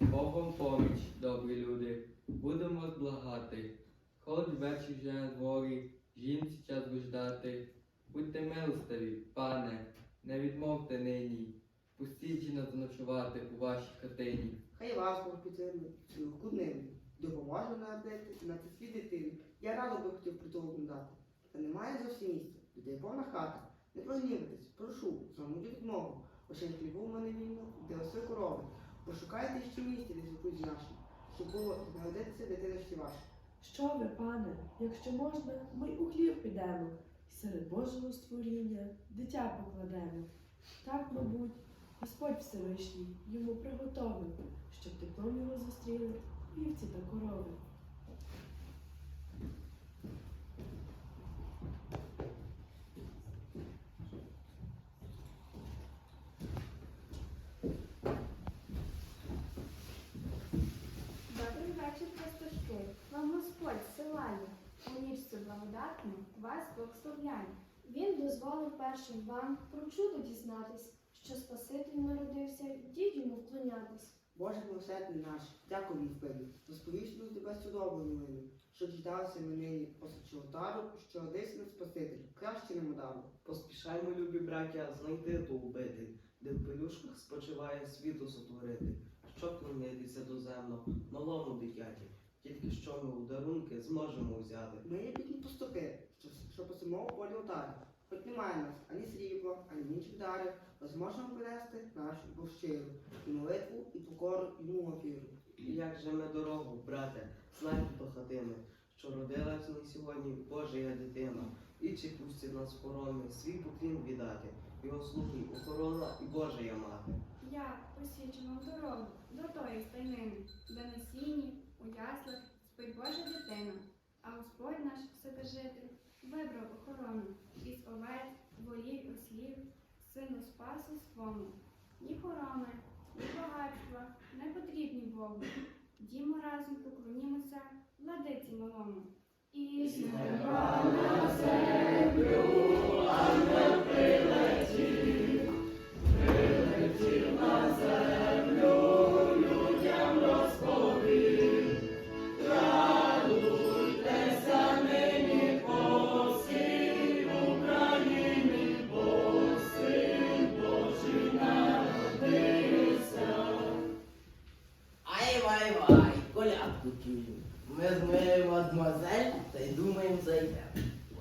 Богом поміч, добрі люди, будемо благати. Хоч вечір вже на дворі, жінці час ждати. Будьте милостиві, пане, не відмовте нині. Пустіть жіна заночувати у вашій хатині. Хай вас Бог підтримує легку днину. Допоможе народити на це свій дитині. Я радо би хотів притулок дати. Та немає зовсім місця. Людей повна хата. Не прогнівайтесь, прошу, самому відмову. Ошень хлібу в мене вільно, де оси корови. Пошукайте ще місце де у наші, щоб було знайдеться дитина ще ваша. Що ви, пане, якщо можна, ми й у хлів підемо, серед Божого створіння дитя покладемо. Так, мабуть, Господь Всевишній йому приготовив, щоб теплом його зустріли вівці та корови. Вечір, пастушки. Вам Господь силає. У ніч благодатну вас благословляє. Він дозволив першим вам про чудо дізнатись, що Спаситель народився, йдіть йому вклонятись. Боже милосердний наш, дякую відповіді. Розповіщено тебе чудову новину, що діждалися ми нині посочі отару, що родився нам Спаситель, краще не дару. Поспішаймо, любі браття, знайти ту убити, де в пелюшках спочиває світу сотворити, що клонитися доземно, малому дитяті. Тільки що ми у дарунки зможемо взяти. Ми є бідні пастухи, що, що по самому полі отарі. Хоч немає нас ані срібла, ані інших дарів, ми зможемо принести нашу любов щиру, і молитву, і покору, і йому віру. І як же ми дорогу, брате, знайте до хатини, що родилась на сьогодні Божия дитина, і чи пустить нас в свій поклін віддати, його слухай, охорона і Божия мати. Я посічу вам дорогу до тої стайнини, де на сіні, у яслах спить Божа дитина. А Господь наш Вседержитель вибрав охорону із овець, волів, ослів, сину спасу свому. Ні хороми, ні багатства не потрібні Богу. Дімо разом поклонімося владиці малому. І з на землю Ай вай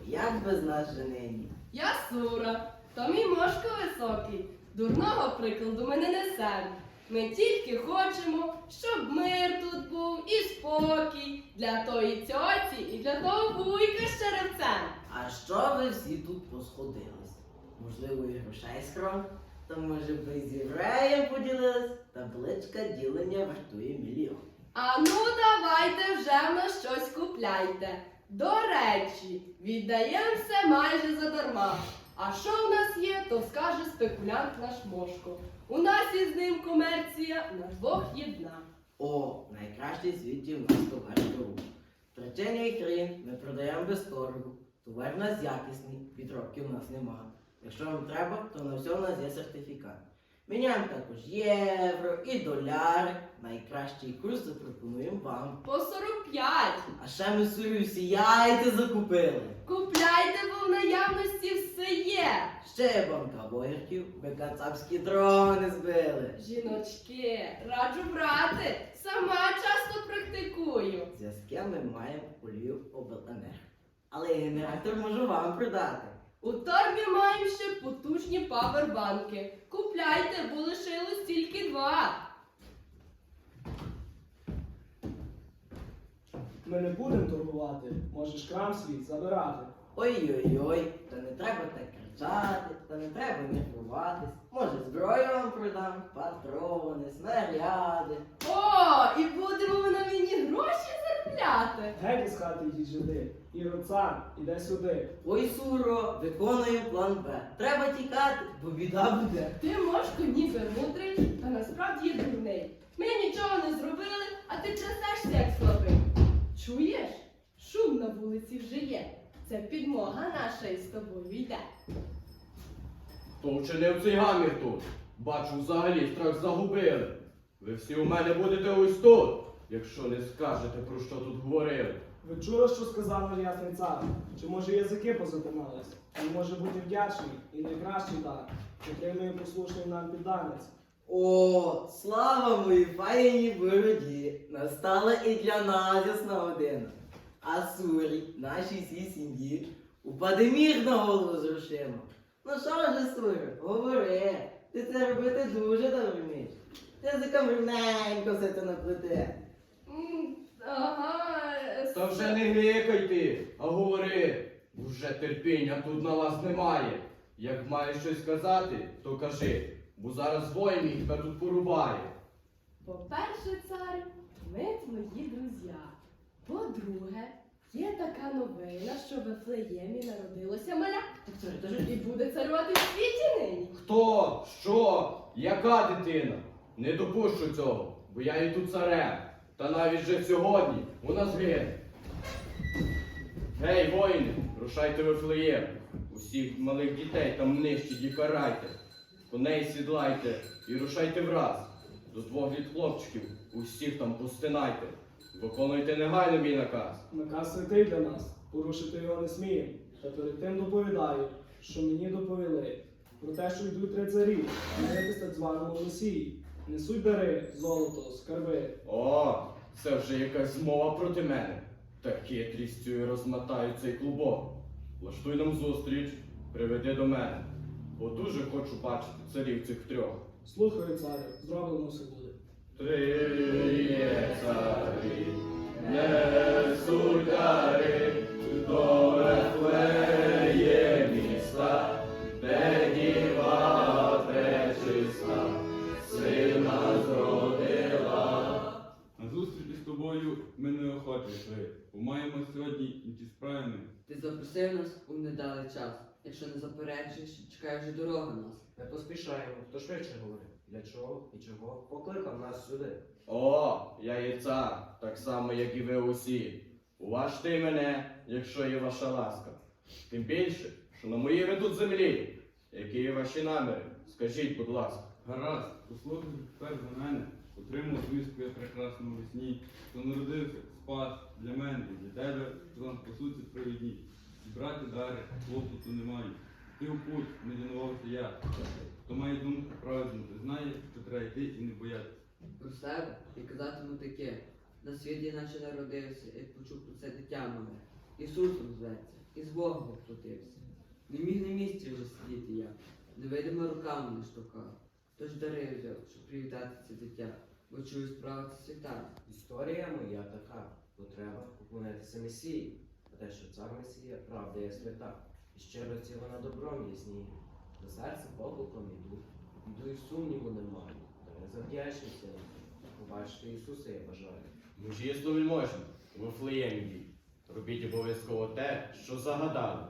як без нас же нині? Я сура, то мій мошко високий, дурного прикладу ми не несем. Ми тільки хочемо, щоб мир тут був і спокій для тої цьоці і для того вуйка з черевцем. А що ви всі тут посходились? Можливо, і грошей скром? Та може ви з євреєм поділились? Табличка ділення вартує мільйон. А ну давайте вже в нас щось купляйте. До речі, віддаємо все майже задарма. А що в нас є, то скаже спекулянт наш Мошко. У нас із ним комерція на двох єдна. О, найкращий світі в нас товар торгу. Тречення і хрін ми продаємо без торгу. Товар в нас якісний, підробки в нас нема. Якщо вам треба, то на все в нас є сертифікат. Міняємо також євро і доляри. Найкращий курс запропонуємо вам. По 45. А ще ми собі яйця закупили. Купляйте, бо в наявності все є. Ще є банка вогірків, ми кацапські дрони збили. Жіночки, раджу брати. Сама часто практикую. Зв'язки ми маємо у Львів обленерго. Але і генератор можу вам продати. У торбі маємо ще потужні павербанки. Купляйте, бо лишилось тільки два. Ми не будемо торгувати, можеш крам свій забирати. Ой-ой-ой, та не треба так кричати, та не треба нервуватись. Може, зброю вам продам, патрони, снаряди. О, і будемо ми на війні гроші заробляти. Геть із хати йдіть жиди. І цар, іде сюди. Ой, суро, виконуємо план Б. Треба тікати, бо біда буде. Ти, Мошко, ніби мудрий, та справді є дурний. Ми нічого не зробили, а ти трясешся, як слабий. Чуєш? Шум на вулиці вже є. Це підмога наша із тобою йде. Хто вчинив цей гамір тут? Бачу, взагалі страх загубили. Ви всі у мене будете ось тут, якщо не скажете, про що тут говорили. Ви чули, що сказав наш ясний цар? Чи може язики позатимались? Він може бути вдячний і найкращий дар. Отримує послушний нам підданець. О, слава моїй фаїній бороді! Настала і для нас ясна година. А сурі, нашій всій сім'ї, упаде мір на голову з грошима. Ну що ж, сури, говори, ти це робити дуже добре вмієш. Ти язиком рівненько все це наплете. Вже не гикай ти, а говори. Вже терпіння тут на вас немає. Як маєш щось сказати, то кажи, бо зараз воїн мій тебе тут порубає. По-перше, царю, ми твої друзі. По-друге, є така новина, що в Вифлеємі народилося маля. Так царю, то ж І буде царювати в світі нині. Хто? Що? Яка дитина? Не допущу цього, бо я і тут царем. Та навіть же сьогодні у нас гине. Гей, воїни, рушайте Вифлеєм. Усіх малих дітей там нищіть і карайте. Коней сідлайте і рушайте враз. До двох літ хлопчиків усіх там пустинайте. Виконуйте негайно мій наказ. Наказ святий для нас, порушити його не сміємо. Та перед тим доповідаю, що мені доповіли про те, що йдуть три царі, миритись так званому Месії. Несуть дари, золото, скарби. О, це вже якась змова проти мене. Та хитрістю і розмотаю цей клубок. Влаштуй нам зустріч, приведи до мене. Бо дуже хочу бачити царів цих трьох. Слухаю, царю, зроблено все буде. Три поспішаємо, хто швидше говорить. Для чого і чого покликав нас сюди? О, я є цар, так само, як і ви усі. Уважте мене, якщо є ваша ласка. Тим більше, що на моїй ви землі. Які є ваші наміри? Скажіть, будь ласка. Гаразд, послухай тепер за мене, отримав звістку я прекрасному весні, що народився, спас для мене для тебе, що нам спасуться справедні. Зібрати дари, клопоту немає. Ти у путь не лінувався я. Хто має думку правильну, ти знає, що треба йти і не боятися. Про себе і казатиму таке. На світі наче народився, як почув про це дитя мале. Ісусом зветься, і з Богом вкрутився. Не міг на місці вже сидіти я, невидима руками не штовхав. Тож дари взяв, щоб привітати це дитя, бо чую справа це свята. Історія моя така, бо треба поклонитися Месії, а те, що цар Месія, правда є свята, щиро ці вона добром ясніє. До серця покликом іду, іду і сумніву не маю, та не завдячніся, побачити Ісуса я бажаю. Мужі вельможні, в Вифлеємі бій. Робіть обов'язково те, що загадали.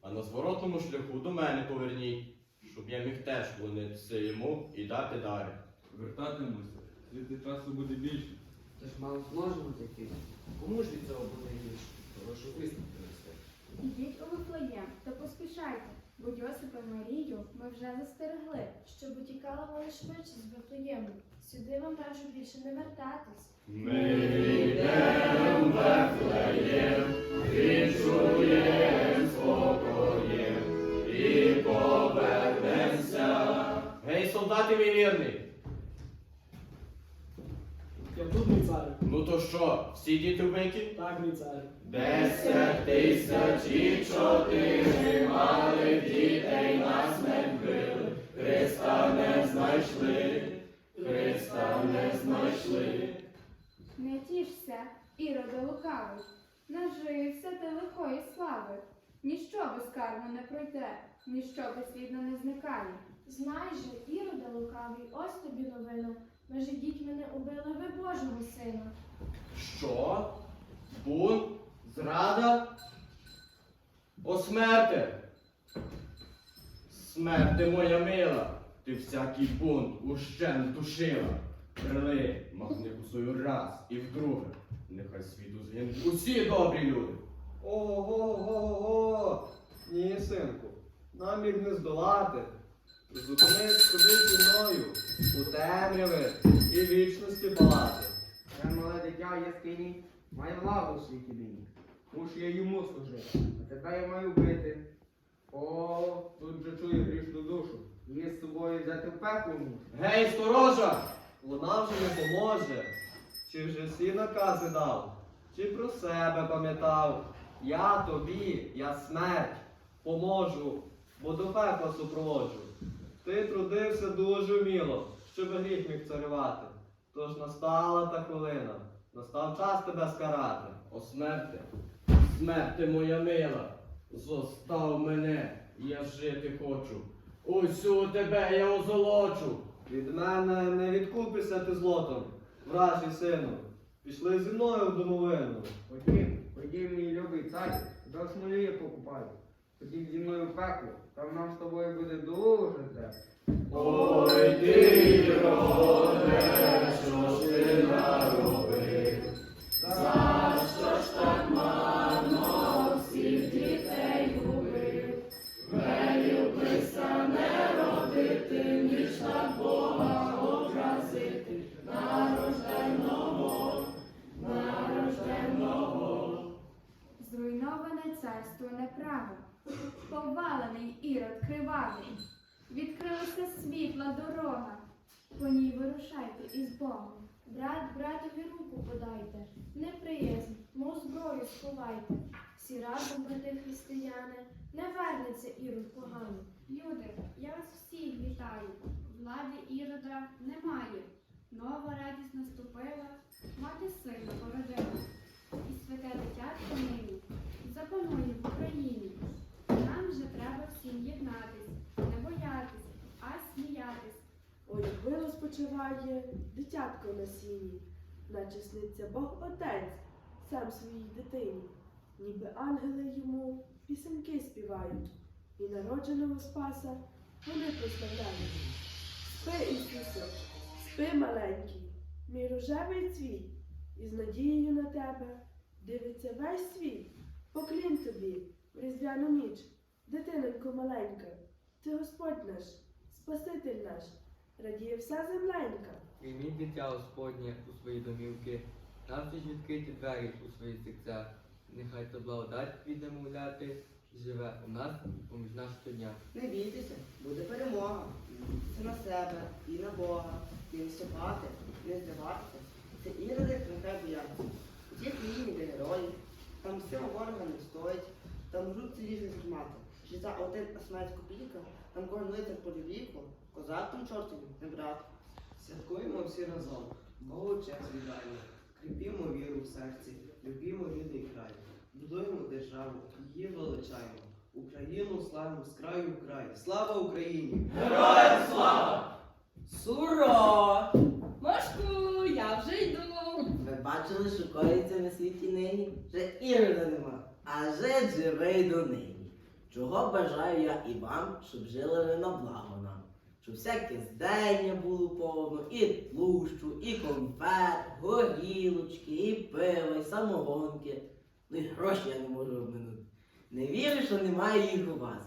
А на зворотному шляху до мене поверніть, щоб я міг теж клонитися йому і дати дари. Вертатимося, світлий часу буде більше. Тож мало зможемо таки. Кому ж від цього буде гірше? Прошу висновку принести. Ідіть у Вифлеєм та поспішайте, бо Йосипа і Марію ми вже застерегли. Щоб утікала вони швидше з Вифлеєму. Сюди вам раджу більше не вертатись. Ми йдем в Вифлеєм, відчуєм спокоєм і повернемся. Гей, солдати мій вірний! Я тут, мій царю. Ну то що, всі діти вбиті? Так, мій царю. Десять тисяч і чотири малих дітей на смерть били, Христа не знайшли, Христа не знайшли. Не тішся, іроде лукавий, нажився ти лихої слави. Ніщо безкарно не пройде, ніщо безслідно не зникає. Знай же, Іроде лукавий, ось тобі новина. Ви ж дітьми не убили ви Божого сина. Що? Бунт? Зрада? О! Смерти моя мила! ти всякий бунт ущен здушила. Прили магнику свою раз і вдруге. Нехай світу згинуть усі добрі люди. Ого-го-го! Ні, синку, нам їх не здолати. Зупинись ходи зі мною у темряви і вічності палати. Це мале дитя в яскині має владу в світі нині. Мушу я йому служити, а тебе я маю бити. О, тут же чую грішну душу. Її з собою взяти в пекло мушу. Гей, сторожа! Вона вже не поможе. Чи вже всі накази дав, чи про себе пам'ятав. Я тобі, я смерть, поможу, бо до пекла супроводжу. Ти трудився дуже вміло, щоб гріх міг царювати. Тож настала та хвилина, настав час тебе скарати. О смерти, смерти моя мила, зостав мене, я жити хочу. Усю тебе я озолочу. Від мене не відкупишся ти злотом, вражий сину. Пішли зі мною в домовину. Ходім, ходім, мій любий цар, до смолі покупай. Ходім зі мною в пекло, там нам з тобою буде дуже Відкрилася світла дорога, по ній вирушайте із Богом. Брат братові руку подайте, неприязнь, мов зброю сховайте. Всі разом, брати християни, не вернеться ірод поганий. Люди, я вас всіх вітаю. Влади ірода немає. Нова радість наступила, мати сина породила. І святе дитятко нині запанує в Україні. Нам же треба всім єднатись, сміятись. Ой, мило спочиває дитятко на сіні, наче сниться Бог Отець сам своїй дитині, ніби ангели йому пісеньки співають, і народженого Спаса вони прославляють. Спи, Ісусе, спи, маленький, мій рожевий цвіт, і з надією на тебе дивиться весь світ. Поклін тобі в різдвяну ніч, дитинонько маленька, ти Господь наш, Спаситель наш, радіє вся земленька. Прийміть дитя Господнє у свої домівки, навчись відкриті двері у свої серця. Нехай то благодать від немовляти живе у нас і поміж нас щодня. Не бійтеся, буде перемога. Це на себе і на Бога. Не вступати, не здаватися. Це іроди нехай бояться. Ті країни, де герої, там сила ворога не стоїть, там грубці різні гармати. Чи за один а смерть копійка, там кожен лицар по віку, козак там чортові, не брат. Святкуємо всі разом, Богу честь віддаємо, кріпімо віру в серці, любімо рідний край, будуємо державу, її величаємо, Україну славимо з краю в край. Слава Україні! Героям слава! Суро! Машку, я вже йду. Ви бачили, що коїться на світі нині? Вже ірода нема, а жить живий до нині. Чого бажаю я і вам, щоб жили ви на благо нам. Щоб всяке здення було повно, і тлущу, і конфет, горілочки, і пива, і самогонки. Ну і гроші я не можу обминути. Не вірю, що немає їх у вас.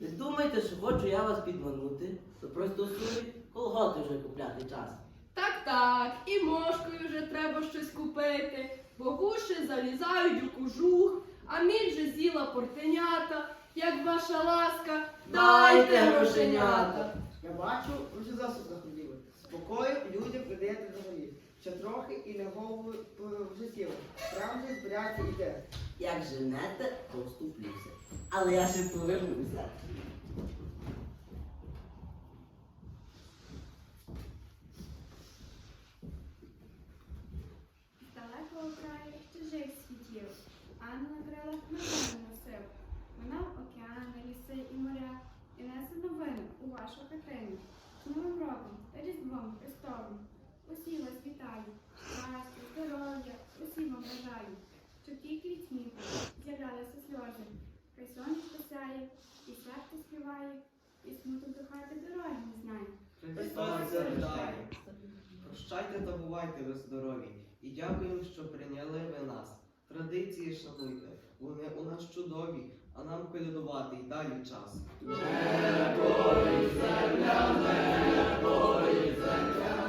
Не думайте, що хочу я вас підманути, то просто собі колготи вже купляти час. Так, так, і мошкою вже треба щось купити, бо гуші залізають у кожух, а міль же з'їла портенята, як ваша ласка, дайте грошенята. Я бачу, ви вже досить заходили. Спокою людям придаєте взагалі. Ще трохи і на голову е, вже сіли. Правда збирати іде. Як женете, то вступлюся. Але я ще повернуся. страждає. Прощайте та бувайте ви здорові і дякуємо, що прийняли ви нас. Традиції шануйте, вони у нас чудові, а нам колядувати й далі час. Не бої, земля, не бої, земля.